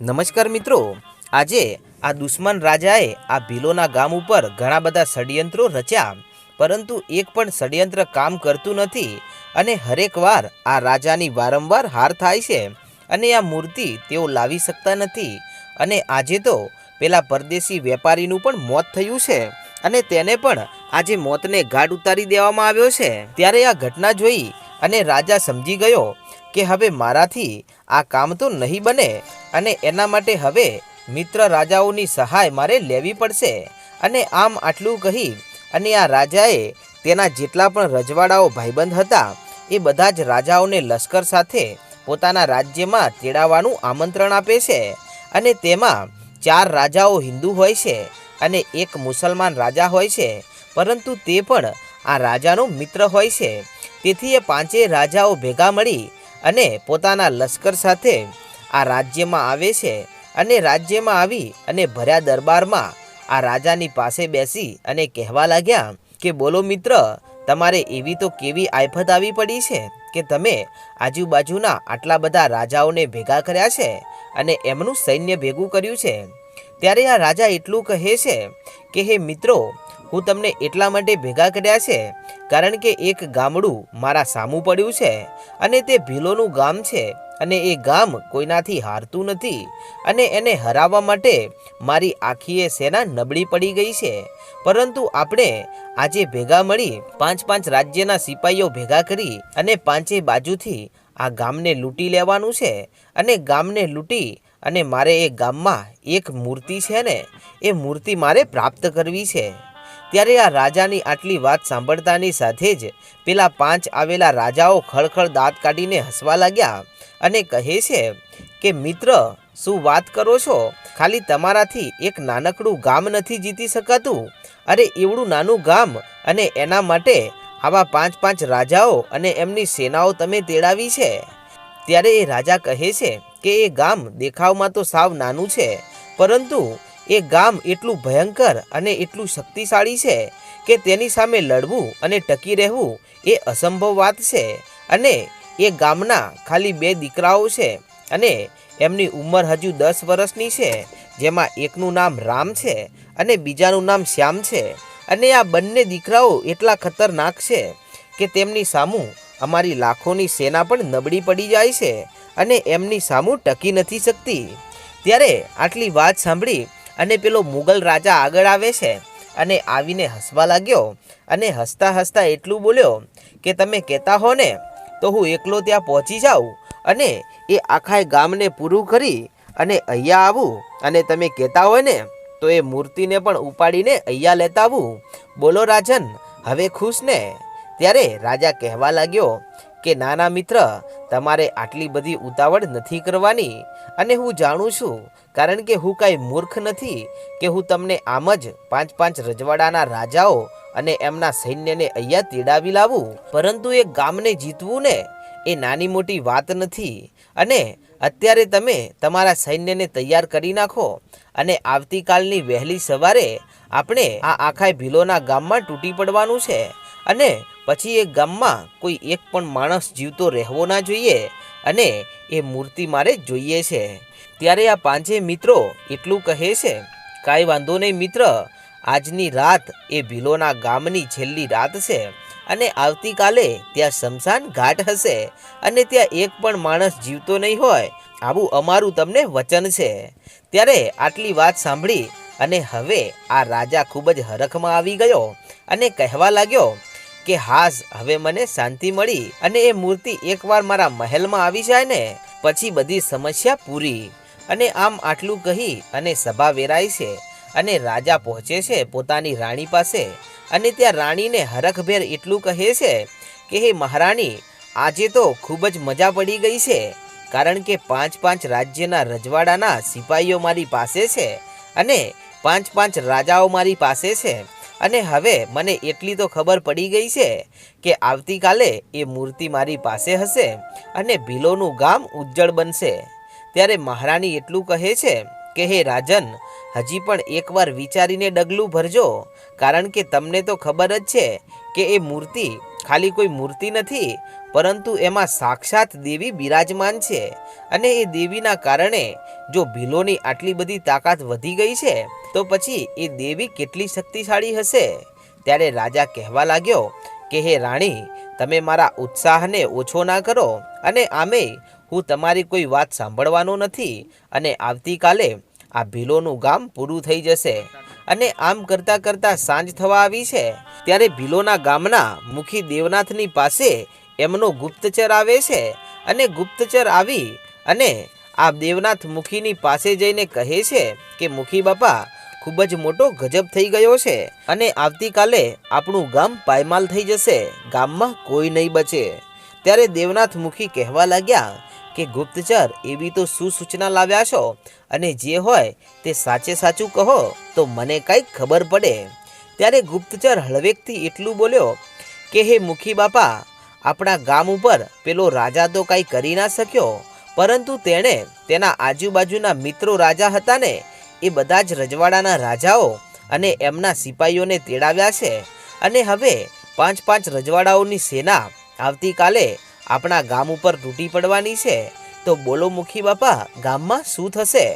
નમસ્કાર મિત્રો, આજે આ દુશ્મન રાજાએ આ ભીલોના ગામ ઉપર ઘણા બધા ષડયંત્રો રચ્યા. પરંતુ એક પણ ષડયંત્ર કામ કરતું નથી અને હરેક વાર આ રાજાની વારંવાર હાર થાય છે અને આ મૂર્તિ તેઓ લાવી શકતા નથી. અને આજે તો પેલા પરદેશી વેપારીનું પણ મોત થયું છે અને તેને પણ આજે મોતને ગાઢ ઉતારી દેવામાં આવ્યો છે. ત્યારે આ ઘટના જોઈ અને રાજા સમજી ગયો કે હવે મારાથી આ કામ તો નહીં બને. અને એના માટે હવે મિત્ર રાજાઓની સહાય મારે લેવી પડશે. અને આમ આટલું કહી અને આ રાજાએ તેના જેટલા પણ રજવાડાઓ ભાઈબંધ હતા, એ બધા જ રાજાઓને લશ્કર સાથે પોતાના રાજ્યમાં તેડાવવાનું આમંત્રણ આપે છે. અને તેમાં ચાર રાજાઓ હિન્દુ હોય છે અને એક મુસલમાન રાજા હોય છે, પરંતુ તે પણ આ રાજાનો મિત્ર હોય છે. તેથી એ પાંચેય રાજાઓ ભેગા મળી અને પોતાના લશ્કર સાથે આ રાજ્યમાં આવે છે અને રાજ્યમાં આવી અને ભર્યા દરબારમાં આ રાજાની પાસે બેસી અને કહેવા લાગ્યા કે, બોલો મિત્ર, તમારે એવી તો કેવી આફત આવી પડી છે કે તમે આજુબાજુના આટલા બધા રાજાઓને ભેગા કર્યા છે અને એમનું સૈન્ય ભેગું કર્યું છે? ત્યારે આ રાજા એટલું કહે છે કે, હે મિત્રો, હું તમને એટલા માટે ભેગા કર્યા છે કારણ કે એક ગામડું મારા સામું પડ્યું છે અને તે ભીલોનું ગામ છે. અને એ ગામ કોઈનાથી હારતું નથી અને એને હરાવવા માટે મારી આખીએ સેના નબળી પડી ગઈ છે. પરંતુ આપણે આજે ભેગા મળી પાંચ પાંચ રાજ્યના સિપાહીઓ ભેગા કરી અને પાંચે બાજુથી આ ગામને લૂંટી લેવાનું છે અને ગામને લૂંટી અને મારે એ ગામમાં એક મૂર્તિ છે ને, એ મૂર્તિ મારે પ્રાપ્ત કરવી છે. ત્યારે આ રાજાની આટલી વાત સાંભળતાની સાથે જ પેલા પાંચ આવેલા રાજાઓ ખળખળ દાંત કાઢીને હસવા લાગ્યા અને કહે છે કે, મિત્ર, શું વાત કરો છો? ખાલી તમારાથી એક નાનકડું ગામ નથી જીતી શકાતું. અરે, એવડું નાનું ગામ અને એના માટે આવા પાંચ પાંચ રાજાઓ અને એમની સેનાઓ તમે તેડાવી છે. ત્યારે એ રાજા કહે છે કે, એ ગામ દેખાવમાં તો સાવ નાનું છે, પરંતુ એ ગામ એટલું ભયંકર અને એટલું શક્તિશાળી છે કે તેની સામે લડવું અને ટકી રહેવું એ અસંભવ વાત છે અને એ ગામના ખાલી બે દીકરાઓ છે અને એમની ઉંમર હજુ દસ વર્ષની છે, જેમાં એકનું નામ રામ છે અને બીજાનું નામ શ્યામ છે. અને આ બંને દીકરાઓ એટલા ખતરનાક છે કે તેમની સામું અમારી લાખોની સેના પણ નબળી પડી જાય છે અને એમની સામું ટકી નથી શકતી. ત્યારે આટલી વાત સાંભળી અને પેલો મુગલ રાજા આગળ આવે છે અને આવીને હસવા લાગ્યો અને હસતા હસતા એટલું બોલ્યો કે તમે કહેતા હો ને તો હું એકલો ત્યાં પહોંચી જાઉં અને એ આખા ગામને પૂરું કરી અને અહીંયા આવું. અને તમે કહેતા હોય ને, તો એ મૂર્તિને પણ ઉપાડીને અહીંયા લેતા આવું. બોલો રાજન, હવે ખુશ ને? ત્યારે રાજા કહેવા લાગ્યો કે, નાના મિત્ર, તમારે આટલી બધી ઉતાવળ નથી કરવાની. અને હું જાણું છું, કારણ કે હું કાંઈ મૂર્ખ નથી, કે હું તમને આમ જ પાંચ પાંચ રજવાડાના રાજાઓ અને એમના સૈન્યને અહીંયા તેડાવી લાવવું પરંતુ એ ગામને જીતવું ને, એ નાની મોટી વાત નથી. અને અત્યારે તમે તમારા સૈન્યને તૈયાર કરી નાખો. અને આવતીકાલની વહેલી સવારે આપણે આ આખા ભીલોના ગામમાં તૂટી પડવાનું છે. અને પછી એ ગામમાં કોઈ એક પણ માણસ જીવતો રહેવો ના જોઈએ. અને એ મૂર્તિ મારે જોઈએ છે. ત્યારે આ પાંચે મિત્રો એટલું કહે છે, કાંઈ વાંધો નહીં મિત્ર આજની રાત એ ભીલોના ગામની છેલ્લી રાત છે અને આવતીકાલે ત્યાં શમશાન ઘાટ હશે અને ત્યાં એક પણ માણસ જીવતો નહીં હોય આવું અમારું તમને વચન છે. ત્યારે આટલી વાત સાંભળી અને હવે આ રાજા ખૂબ જ હરખમાં આવી ગયો અને કહેવા લાગ્યો કે હાસ, હવે મને શાંતિ મળી અને એ મૂર્તિ એકવાર મારા મહેલમાં આવી જાય ને, પછી બધી સમસ્યા પૂરી. અને આમ આટલું કહી અને સભા વેરાય છે. અને રાજા પહોંચે છે પોતાની રાણી પાસે. અને ત્યાં રાણીને હરખભેર એટલું કહે છે કે, હે મહારાણી, આજે તો ખૂબ જ મજા પડી ગઈ છે, કારણ કે પાંચ પાંચ રાજ્યના રજવાડાના સિપાહીઓ મારી પાસે છે અને પાંચ પાંચ રાજાઓ મારી પાસે છે. અને હવે મને એટલી તો ખબર પડી ગઈ છે કે આવતીકાલે એ મૂર્તિ મારી પાસે હશે અને ભીલોનું ગામ ઉજ્જળ બનશે. ત્યારે મહારાણી એટલું કહે છે કે, હે રાજન હજી પણ એકવાર વિચારીને ડગલું ભરજો, કારણ કે તમને તો ખબર જ છે કે એ મૂર્તિ ખાલી કોઈ મૂર્તિ નથી, પરંતુ એમાં સાક્ષાત દેવી બિરાજમાન છે. અને એ દેવીના કારણે જો ભીલોની આટલી બધી તાકાત વધી ગઈ છે, તો પછી એ દેવી કેટલી શક્તિશાળી હશે? ત્યારે રાજા કહેવા લાગ્યો કે, હે રાણી, તમે મારા ઉત્સાહને ઓછો ના કરો, અને આમે હું તમારી કોઈ વાત સાંભળવાનો નથી, અને આવતીકાલે આ ભીલોનું ગામ પૂરું થઈ જશે. અને આમ કરતાં કરતાં સાંજ થવા આવી છે, ત્યારે ભીલોના ગામના મુખી દેવનાથની પાસે એમનો ગુપ્તચર આવે છે. અને ગુપ્તચર આવી અને આ દેવનાથ મુખીની પાસે જઈને કહે છે કે, મુખી બાપા, ખૂબ જ મોટો ગજબ થઈ ગયો છે અને આવતીકાલે આપણું ગામ પાયમાલ થઈ જશે. ગામમાં કોઈ નહીં બચે. ત્યારે દેવનાથ મુખી કહેવા લાગ્યા કે ગુપ્તચર એવી તો શું સૂચના લાવ્યા છો. અને જે હોય તે સાચે સાચું કહો તો મને કંઈક ખબર પડે. ત્યારે ગુપ્તચર હળવેકથી એટલું બોલ્યો કે, હે મુખી બાપા, આપણા ગામ ઉપર પેલો રાજા તો કાંઈ કરી ના શક્યો. પરંતુ તેણે તેના આજુબાજુના મિત્રો રાજા હતા ને એ બધા જ રજવાડાના રાજાઓ અને એમના સિપાહીઓને તેડાવ્યા છે. અને હવે પાંચ પાંચ રજવાડાઓની સેના આવતીકાલે આપણા ગામ ઉપર તૂટી પડવાની છે, તો બોલો મુખી બાપા, ગામમાં શું થશે?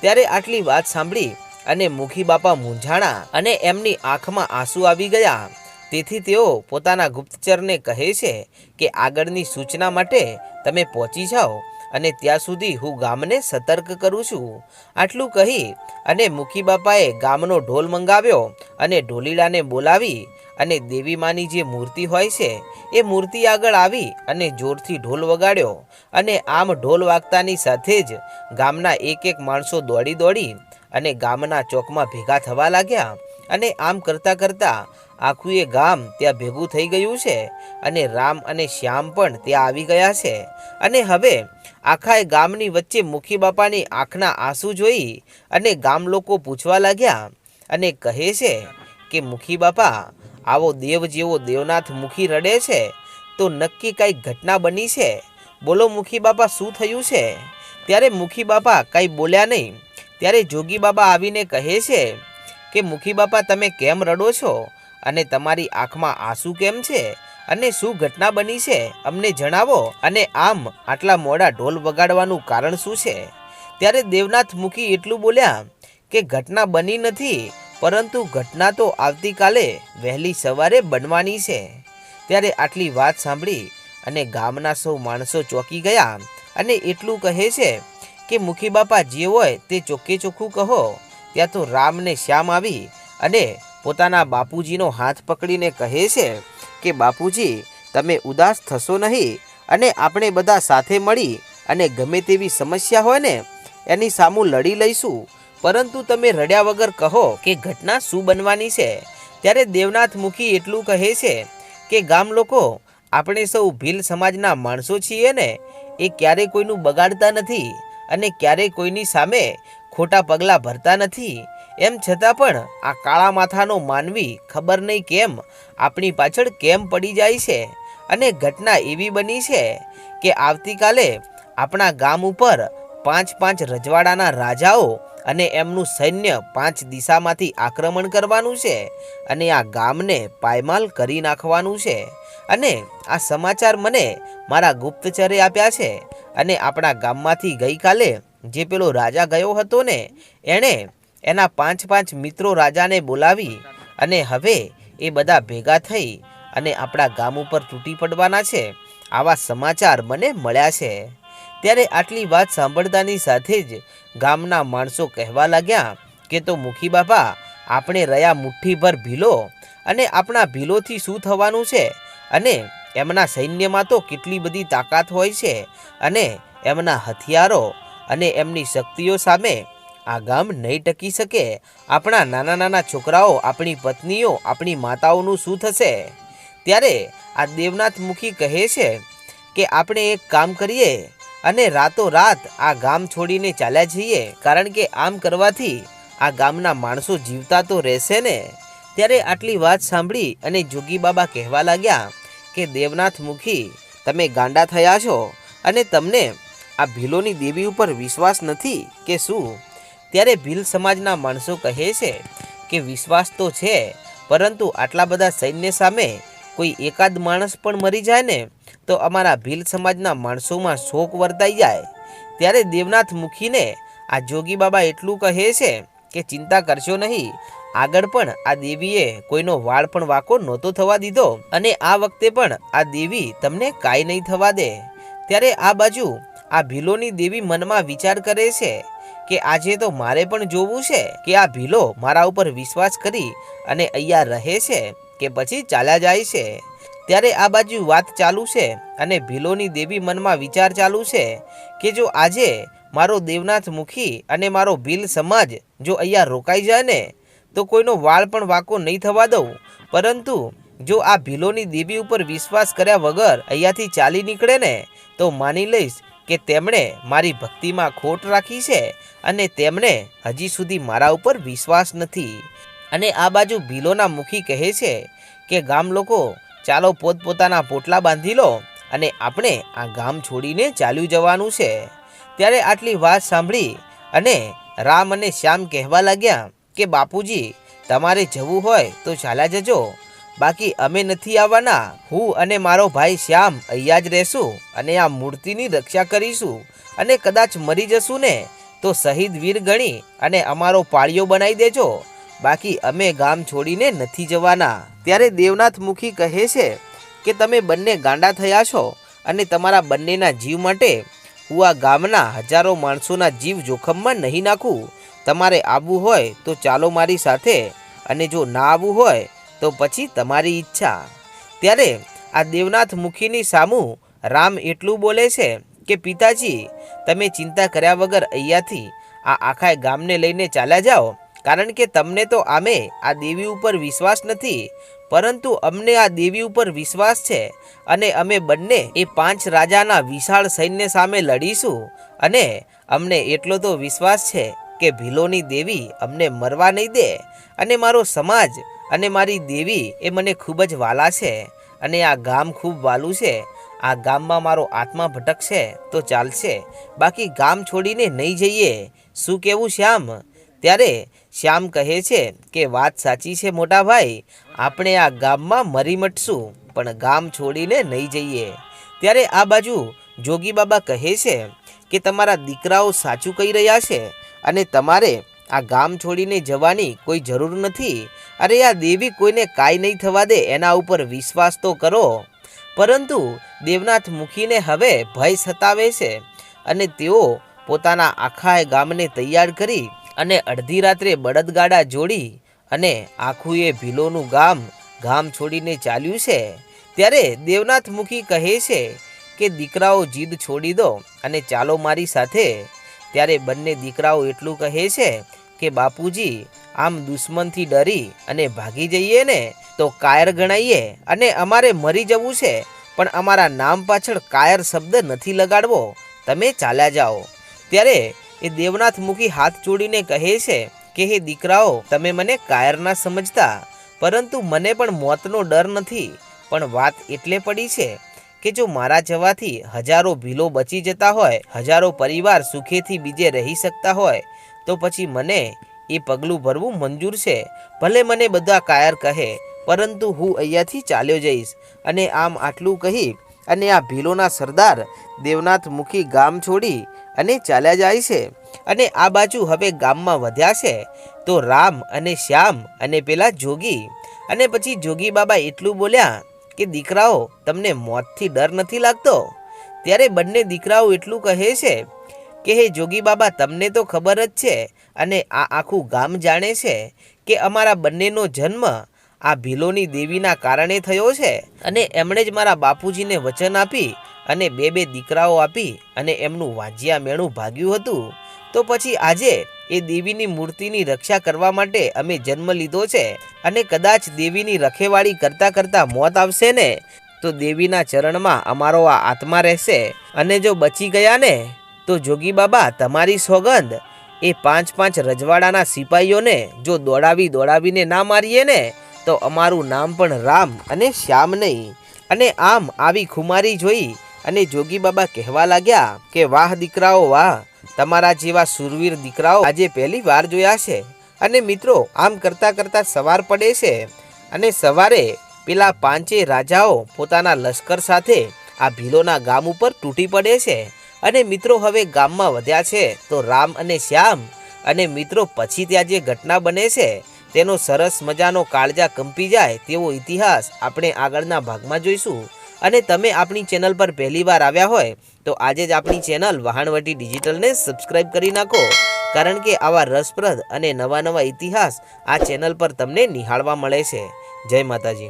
ત્યારે આટલી વાત સાંભળી અને મુખી બાપા મૂંઝાણા અને એમની આંખમાં આંસુ આવી ગયા. તેથી તેઓ પોતાના ગુપ્તચરને કહે છે કે આગળની સૂચના માટે તમે પહોંચી જાઓ અને ત્યાં સુધી હું ગામને સતર્ક કરું છું. આટલું કહી અને મુખી બાપાએ ગામનો ઢોલ મંગાવ્યો અને ઢોલીડાને બોલાવી અને દેવી માની જે મૂર્તિ હોય છે, એ મૂર્તિ આગળ આવી અને જોરથી ઢોલ વગાડ્યો અને આમ ઢોલ વાગતાની સાથે જ ગામના એક એક માણસો દોડી દોડી અને ગામના ચોકમાં ભેગા થવા લાગ્યા અને આમ કરતાં કરતાં આખું એ ગામ ત્યાં ભેગું થઈ ગયું છે અને રામ અને શ્યામ પણ ત્યાં આવી ગયા છે. અને હવે આખા એ ગામની વચ્ચે મુખી બાપાની આંખના આંસુ જોઈ અને ગામ લોકો પૂછવા લાગ્યા અને કહે છે કે મુખી બાપા આવો દેવ જેવો દેવનાથ મુખી રડે છે? તો નક્કી કાંઈ ઘટના બની છે? બોલો મુખી બાપા, શું થયું છે? ત્યારે મુખી બાપા કાંઈ બોલ્યા નહીં. ત્યારે જોગી બાબા આવીને કહે છે કે, મુખી બાપા, તમે કેમ રડો છો? અને તમારી આંખમાં આંસુ કેમ છે? અને શું ઘટના બની છે? અમને જણાવો. અને આમ આટલા મોડા ઢોલ વગાડવાનું કારણ શું છે? ત્યારે દેવનાથ મુખી એટલું બોલ્યા કે, ઘટના બની નથી. પરંતુ ઘટના તો આવતીકાલે વહેલી સવારે બનવાની છે. ત્યારે આટલી વાત સાંભળી અને ગામના સૌ માણસો ચોંકી ગયા અને એટલું કહે છે કે મુખી બાપા જે હોય તે ચોખ્ખે ચોખ્ખું કહો. ત્યાં તો રામને શ્યામ આવી અને પોતાના બાપુજીનો હાથ પકડીને કહે છે કે, બાપુજી, તમે ઉદાસ થશો નહીં અને આપણે બધા સાથે મળી અને ગમે તેવી સમસ્યા હોય ને, એની સામું લડી લઈશું. પરંતુ તમે રડ્યા વગર કહો કે ઘટના શું બનવાની છે? ત્યારે દેવનાથ મુખી એટલું કહે છે કે, ગામ લોકો, આપણે સૌ ભીલ સમાજના માણસો છીએ ને, એ ક્યારેય કોઈનું બગાડતા નથી અને ક્યારેય કોઈની સામે ખોટા પગલાં ભરતા નથી. એમ છતાં પણ આ કાળા માથાનો માનવી ખબર નહીં કેમ આપણી પાછળ કેમ પડી જાય છે અને ઘટના એવી બની છે કે આવતીકાલે આપણા ગામ ઉપર પાંચ પાંચ રજવાડાના રાજાઓ અને એમનું સૈન્ય પાંચ દિશામાંથી આક્રમણ કરવાનું છે અને આ ગામને પાયમાલ કરી નાખવાનું છે. અને આ સમાચાર મને મારા ગુપ્તચરે આપ્યા છે અને આપણા ગામમાંથી ગઈકાલે જે પેલો રાજા ગયો હતો ને, એણે એના પાંચ પાંચ મિત્રો રાજાને બોલાવી અને હવે એ બધા ભેગા થઈ અને આપણા ગામ ઉપર તૂટી પડવાના છે. આવા સમાચાર મને મળ્યા છે. ત્યારે આટલી વાત સાંભળતાની સાથે જ ગામના માણસો કહેવા લાગ્યા કે તો મુખી બાપા આપણે રહ્યા મુઠ્ઠીભર ભીલો અને આપણા ભીલોથી શું થવાનું છે? અને એમના સૈન્યમાં તો કેટલી બધી તાકાત હોય છે અને એમના હથિયારો અને એમની શક્તિઓ સામે આ ગામ નહીં ટકી શકે. આપણા નાના નાના છોકરાઓ, આપણી પત્નીઓ, આપણી માતાઓનું શું થશે? ત્યારે આ દેવનાથ મુખી કહે છે કે, આપણે એક કામ કરીએ. અને રાતોરાત આ ગામ છોડીને ચાલ્યા જઈએ. કારણ કે આમ કરવાથી આ ગામના માણસો જીવતા તો રહેશે ને. ત્યારે આટલી વાત સાંભળી અને જોગી બાબા કહેવા લાગ્યા કે, દેવનાથ મુખી, તમે ગાંડા થયા છો અને તમને આ ભીલોની દેવી ઉપર વિશ્વાસ નથી કે શું? ત્યારે ભીલ સમાજના માણસો કહે છે કે, વિશ્વાસ તો છે, પરંતુ આટલા બધા સૈન્ય સામે કોઈ એકાદ માણસ પણ મરી જાય ને? તો અમારા ભીલ સમાજના માણસોમાં શોક વર્તાઈ જાય. ત્યારે દેવનાથ મુખીને આ જોગી બાબા એટલું કહે છે કે ચિંતા કરશો નહીં. આગળ પણ આ દેવીએ કોઈનો વાળ પણ વાંકો નહોતો થવા દીધો અને આ વખતે પણ આ દેવી તમને કાંઈ નહીં થવા દે. ત્યારે આ બાજુ આ ભીલોની દેવી મનમાં વિચાર કરે છે કે આજે તો મારે પણ જોવું છે કે આ ભીલો મારા ઉપર વિશ્વાસ કરી અને અહીંયા રહે છે કે પછી ચાલ્યા જાય છે. ત્યારે આ બાજુ વાત ચાલુ છે અને ભીલોની દેવી મનમાં વિચાર ચાલુ છે કે જો આજે મારો દેવનાથ મુખી અને મારો ભીલ સમાજ જો અહીંયા રોકાઈ જાય ને, તો કોઈનો વાળ પણ વાંકો નહીં થવા દઉં. પરંતુ જો આ ભીલોની દેવી ઉપર વિશ્વાસ કર્યા વગર અહીંયાથી ચાલી નીકળે ને, તો માની લઈશ કે તેમણે મારી ભક્તિમાં ખોટ રાખી છે અને તેમણે હજી સુધી મારા ઉપર વિશ્વાસ નથી. અને આ બાજુ ભીલોના મુખી કહે છે કે ગામ લોકો ચાલો પોતપોતાના પોટલા બાંધી લો અને આપણે આ ગામ છોડીને ચાલ્યું જવાનું છે. ત્યારે આટલી વાત સાંભળી અને રામ અને શ્યામ કહેવા લાગ્યા કે, બાપુજી, તમારે જવું હોય તો ચાલ્યા જજો. બાકી અમે નથી આવવાના. હું અને મારો ભાઈ શ્યામ અહીંયા જ રહેશું અને આ મૂર્તિની રક્ષા કરીશું અને કદાચ મરી જશું ને તો શહીદ વીર ગણી અને અમારો પાળીઓ બનાવી દેજો. બાકી અમે ગામ છોડીને નથી જવાના. ત્યારે દેવનાથ મુખી કહે છે કે તમે બંને ગાંડા થયા છો અને તમારા બંનેના જીવ માટે હું આ ગામના હજારો માણસોના જીવ જોખમમાં નહીં નાખું. તમારે આવવું હોય તો ચાલો મારી સાથે અને જો ના આવવું હોય તો પછી તમારી ઈચ્છા. ત્યારે આ દેવનાથ મુખીની સામું રામ એટલું બોલે છે કે, પિતાજી, તમે ચિંતા કર્યા વગર અહીંયાથી આ આખા ગામને લઈને ચાલ્યા જાઓ. કારણ કે તમને તો આમે આ દેવી ઉપર વિશ્વાસ નથી, પરંતુ અમને આ દેવી ઉપર વિશ્વાસ છે અને અમે બંને એ પાંચ રાજાના વિશાળ સૈન્ય સામે લડીશું અને અમને એટલો તો વિશ્વાસ છે કે ભીલોની દેવી અમને મરવા નહીં દે અને મારો સમાજ અને મારી દેવી એ મને ખૂબ જ વાલા છે અને આ ગામ ખૂબ વાલું છે. આ ગામમાં મારો આત્મા ભટકશે તો ચાલશે. બાકી ગામ છોડીને નહીં જઈએ. શું કહેવું શ્યામ? ત્યારે શ્યામ કહે છે કે વાત સાચી છે, મોટા ભાઈ. આપણે આ ગામમાં મરી મટશું, પણ ગામ છોડીને નહીં જઈએ. ત્યારે આ બાજુ જોગી બાબા કહે છે કે તમારા દીકરાઓ સાચું કહી રહ્યા છે અને તમારે આ ગામ છોડીને જવાની કોઈ જરૂર નથી. અરે, આ દેવી કોઈને કાંઈ નહીં થવા દે, એના ઉપર વિશ્વાસ તો કરો. પરંતુ દેવનાથ મુખીને હવે ભય સતાવે છે અને તેઓ પોતાના આખા ગામને તૈયાર કરી અને અડધી રાત્રે બળદગાડા જોડી અને આખું એ ભીલોનું ગામ ગામ છોડીને ચાલ્યું છે. ત્યારે દેવનાથ મુખી કહે છે કે, દીકરાઓ જીદ છોડી દો અને ચાલો મારી સાથે. ત્યારે બંને દીકરાઓ એટલું કહે છે કે, બાપુજી, આમ દુશ્મનથી ડરી અને ભાગી જઈએ ને તો કાયર ગણાઈએ અને અમારે મરી જવું છે, પણ અમારા નામ પાછળ કાયર શબ્દ નથી લગાડવો. તમે ચાલ્યા જાઓ. ત્યારે એ દેવનાથ મુખી હાથ જોડીને કહે છે કે, હે દીકરાઓ, તમે મને કાયર ના સમજતા, પરંતુ મને પણ મોતનો ડર નથી. પણ વાત એટલે પડી છે કે જો મારા જવાથી હજારો ભીલો બચી જતા હોય, હજારો પરિવાર સુખેથી બીજે રહી શકતા હોય, તો પછી મને એ પગલું ભરવું મંજૂર છે. ભલે મને બધા કાયર કહે, પરંતુ હું અહીંયાથી ચાલ્યો જઈશ. અને આમ આટલું કહી અને આ ભીલોના સરદાર દેવનાથ મુખી ગામ છોડી અને ચાલ્યા જાય છે. અને આ બાજુ હવે ગામમાં વધ્યા છે. તો રામ અને શ્યામ અને પેલા જોગી અને પછી જોગી બાબા એટલું બોલ્યા કે, દીકરાઓ, તમને મોતથી ડર નથી લાગતો? ત્યારે બંને દીકરાઓ એટલું કહે છે કે, હે જોગી બાબા, તમને તો ખબર જ છે અને આ આખું ગામ જાણે છે કે અમારા બંનેનો જન્મ આ ભીલોની દેવીના કારણે થયો છે. અને એમણે જ મારા બાપુજીને વચન આપી અને બે બે દીકરાઓ આપી અને એમનું વાંજિયા મેણું ભાગ્યું હતું, તો પછી આજે એ દેવીની મૂર્તિની રક્ષા કરવા માટે અમે જન્મ લીધો છે અને કદાચ દેવીની રખેવાળી કરતાં કરતાં મોત આવશે ને, તો દેવીના ચરણમાં અમારો આ આત્મા રહેશે. અને જો બચી ગયા ને, તો જોગી બાબા તમારી સોગંદ. એ પાંચ પાંચ રજવાડાના સિપાહીઓને જો દોડાવી દોડાવીને ના મારીએ ને, તો અમારું નામ પણ રામ અને શ્યામ નહીં. અને આમ આવી ખુમારી જોઈ અને જોગી બાબા કહેવા લાગ્યા કે, વાહ દીકરાઓ, વાહ! તમારા જેવા સુરવીર દીકરાઓ આજે પહેલી વાર જોયા છે. અને મિત્રો, આમ કરતાં કરતાં સવાર પડે છે. અને સવારે પેલા પાંચે રાજાઓ પોતાના લશ્કર સાથે આ ભીલોના ગામ ઉપર તૂટી પડે છે. અને મિત્રો, હવે ગામમાં વધ્યા છે તો રામ અને શ્યામ અને મિત્રો, પછી ત્યાં જે ઘટના બને છે, તેનો સરસ મજાનો કાળજા કંપી જાય તેવો ઇતિહાસ આપણે આગળના ભાગમાં જોઈશું. અને તમે આપણી ચેનલ પર પહેલી વાર આવ્યા હોય, તો આજે જ આપણી ચેનલ વહાણવટી ડિજિટલને સબસ્ક્રાઈબ કરી નાખો. કારણ કે આવા રસપ્રદ અને નવા નવા ઇતિહાસ આ ચેનલ પર તમને નિહાળવા મળે છે. જય માતાજી.